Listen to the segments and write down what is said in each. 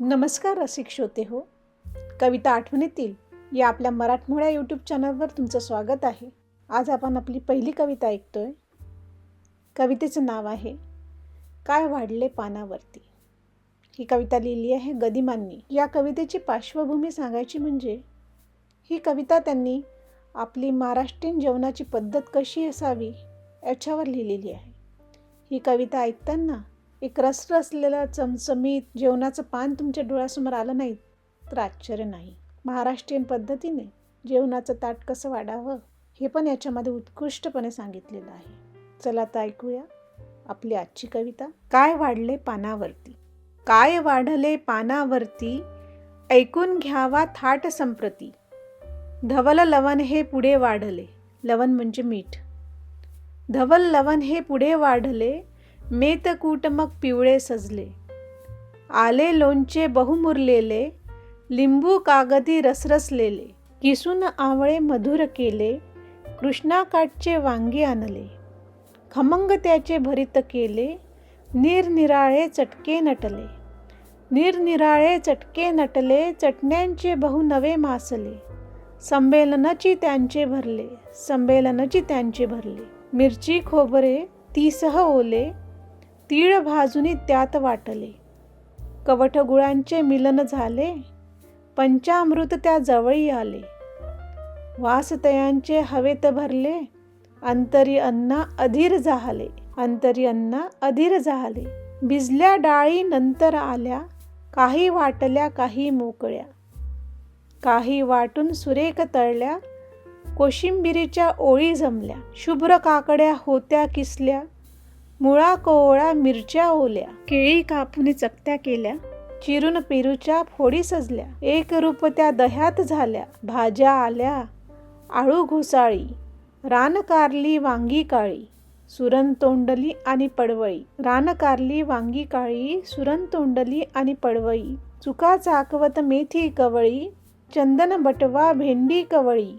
नमस्कार रसिक श्रोते हो. कविता आठवणीतील या आपल्या मराठमोळ्या यूट्यूब चॅनलवर तुमचं स्वागत आहे. आज आपण आपली पहिली कविता ऐकतोय. कवितेचं नाव आहे काय वाढले पानावरती? ही कविता लिहिली आहे गदिमांनी. या कवितेची पार्श्वभूमी सांगायची म्हणजे ही कविता त्यांनी आपली महाराष्ट्रीयन जेवणाची पद्धत कशी असावी याच्यावर लिहिलेली आहे. ही कविता ऐकताना एक रसरसलेलं चमचमीत जेवणाचं पान तुमच्या डोळ्यासमोर आलं नाही तर आश्चर्य नाही. महाराष्ट्रीयन पद्धतीने जेवणाचं ताट कसं वाढावं हे पण याच्यामध्ये उत्कृष्टपणे सांगितलेलं आहे. चला तर ऐकूया आपली आजची कविता. काय वाढले पानावरती? काय वाढले पानावरती? ऐकून घ्यावा थाट संप्रती. धवल लवण हे पुढे वाढले. लवण म्हणजे मीठ. धवल लवण हे पुढे वाढले. मेतकूट मग पिवळे सजले. आले लोणचे बहुमुरलेले लिंबू कागदी रसरसलेले किसून आवळे मधुर केले कृष्णाकाठचे वांगी आणले. खमंग त्याचे भरित केले निरनिराळे चटके नटले. निरनिराळे चटके नटले चटण्यांचे बहु नवे मासले. संमेलनाची त्यांचे भरले संमेलनाची त्यांचे भरले. मिरची खोबरे तीसह ओले तीळ भाजुनी त्यात वाटले. कवठ गुळांचे मिलन झाले. पंचामृत त्या जवळी आले. वासतयांचे हवेत भरले. अंतरी अन्ना अधीर झाले. अंतरी अन्ना अधीर झाले. भिजल्या डाळी नंतर आल्या. काही वाटल्या काही मोकळ्या. काही वाटून सुरेख तळल्या. कोशिंबिरीच्या ओळी जमल्या. शुभ्र काकड्या होत्या किसल्या. मुळा कोवळा मिरच्या ओल्या. केळी कापून चकत्या केल्या. चिरून पेरूच्या फोडी सजल्या. एक रूप त्या दह्यात झाल्या. भाज्या आल्या. आळू घुसाळी. रान कारली वांगी काळी. सुरण तोंडली आणि पडवळी. रान कारली वांगी काळी सुरण तोंडली आणि पडवळी. चुका चाकवत मेथी कवळी. चंदन बटवा भेंडी कवळी.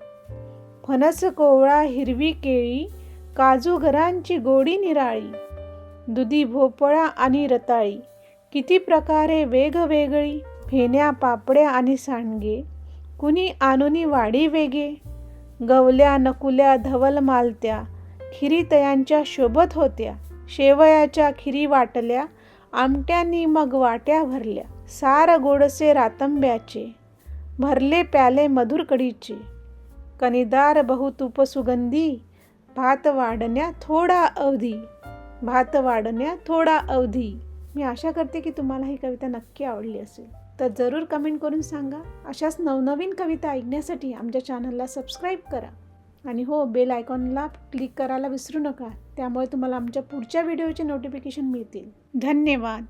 फणस कोवळा हिरवी केळी. काजू घरांची गोडी निराळी. दुधी भोपळा आणि रताळी. किती प्रकारे वेगवेगळी फेण्या पापड्या आणि सांडगे. कुणी आणूनी वाडी वेगे. गवल्या नकुल्या धवल मालत्या. खिरी तयांच्या शोभत होत्या. शेवयाच्या खिरी वाटल्या. आमट्यांनी मग वाट्या भरल्या. सार गोडसे रातंब्याचे. भरले प्याले मधुर कडीचे कनिदार बहुतूप सुगंधी. भात वाढण्या थोडा अवधी. भात वाढण्या थोडा अवधी. मी आशा करते की तुम्हाला ही कविता नक्की आवडली असेल. तर जरूर कमेंट करून सांगा. अशाच नवनवीन कविता ऐकण्यासाठी आमच्या चॅनलला सबस्क्राईब करा. आणि हो बेल आयकॉनला क्लिक करायला विसरू नका. त्यामुळे तुम्हाला आमच्या पुढच्या व्हिडिओचे नोटिफिकेशन मिळतील. धन्यवाद.